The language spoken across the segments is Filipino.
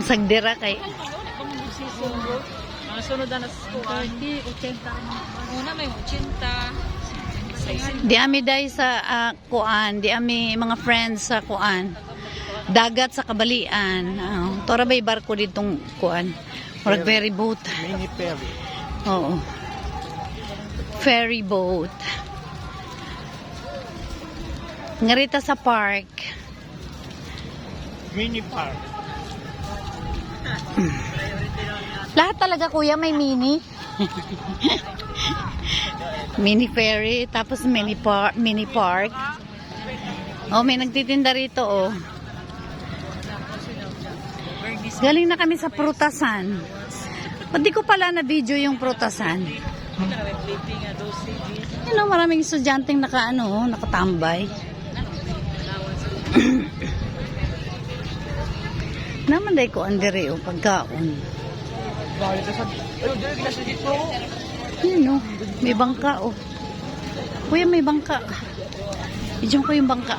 Sagdira kay. Mga sunod na sa kuwan. 30, 80. Una may 80. Di ami day sa ah, kuan, di ami mga friends sa kuan. Dagat sa kabalian. Oh, tora bay barko ditong kuan. Murag ferry boat. Mini ferry. Oo. Ferry boat. Ngarita sa park. Mini park. Lahat talaga kuya may mini. mini ferry, tapos mini park, mini park. Oh, may nagtitinda rito oh. Galing na kami sa prutasan. Ba't di ko pala na video yung prutasan? Yun know, maraming estudyanteng naka ano, nakatambay. Naman day ko andere o pagkaon. Ayun, dito ka sa dito. Yun o, may bangka o. Kuya, may bangka. Idiyon ko yung bangka.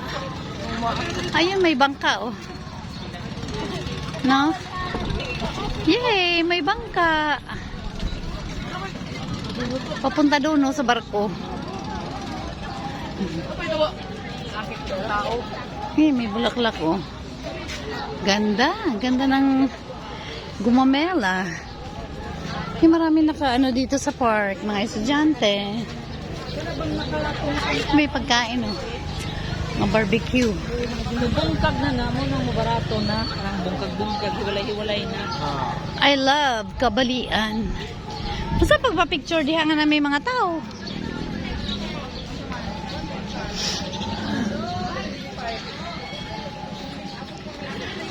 Ayun, may bangka o. No? Yay, may bangka. Papunta doon no, sa barko. Eh, may bulaklak oh. Ganda, ganda ng gumamela. Eh, marami naka ano dito sa park, mga estudyante. May pagkain oh. Mga barbecue. Bungkag na na mo nang mabarato na. Parang bungkag-bungkag, hiwalay-hiwalay na. I love kabalian. Basta pagpa-picture diha nga na may mga tao.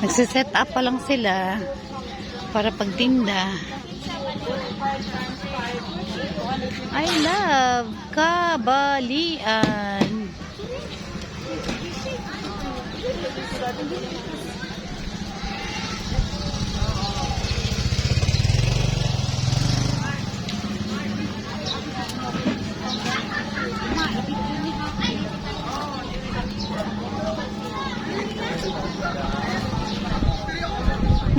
Nagsiset up pa lang sila para pagtinda. I love kabalian.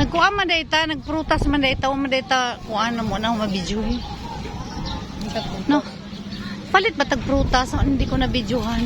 Nagkuha man dayta, nagprutas man dayta, o man dayta, kuha na mo na mabidyohin. No. Palit ba tagprutas? Hindi ko na bidyuhan.